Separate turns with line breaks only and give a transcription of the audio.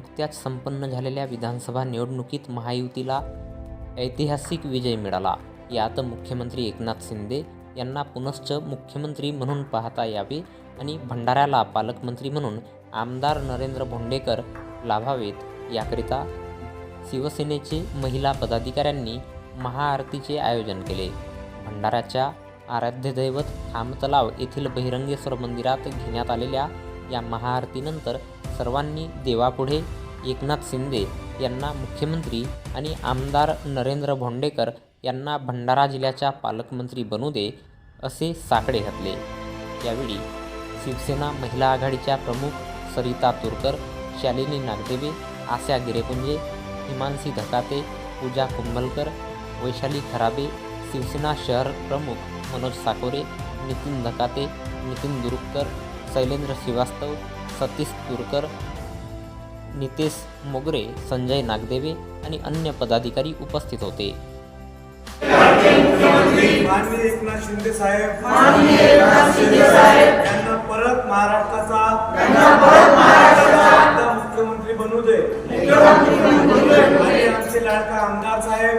नुकत्याच संपन्न झालेल्या विधानसभा निवडणुकीत महायुतीला ऐतिहासिक विजय मिळाला. यात मुख्यमंत्री एकनाथ शिंदे यांना पुनश्च मुख्यमंत्री म्हणून पाहता यावे आणि भंडाऱ्याला पालकमंत्री म्हणून आमदार नरेंद्र भोंडेकर लाभावेत. याकरिता शिवसेनेचे महिला पदाधिकाऱ्यांनी महाआरतीचे आयोजन केले. भंडाऱ्याच्या आराध्यदैवत खामतलाव येथील बहिरंगेश्वर मंदिरात घेण्यात आलेल्या या महाआरतीनंतर सर्वांनी देवापुढे एकनाथ शिंदे यांना मुख्यमंत्री आणि आमदार नरेंद्र भोंडेकर यांना भंडारा जिल्ह्याच्या पालकमंत्री बनू दे असे साकडे घातले. यावेळी शिवसेना महिला आघाडीच्या प्रमुख सरिता तुरकर शालिनी नागदेवे आशा गिरेपुंजे हिमांशी धकाते पूजा कुंभलकर वैशाली खराबे शिवसेना शहर प्रमुख मनोज साकोरे नितीन धकाते नितीन दुरुक्कर शैलेंद्र श्रीवास्तव सतीश तुरकर नितेश मोगरे संजय नागदेवे आणि अन्य पदाधिकारी उपस्थित होते.
माननीय एकनाथ शिंदे साहेब. यांना परत महाराष्ट्राचा मुख्यमंत्री बनू दे. आमचे लाडका आमदार साहेब.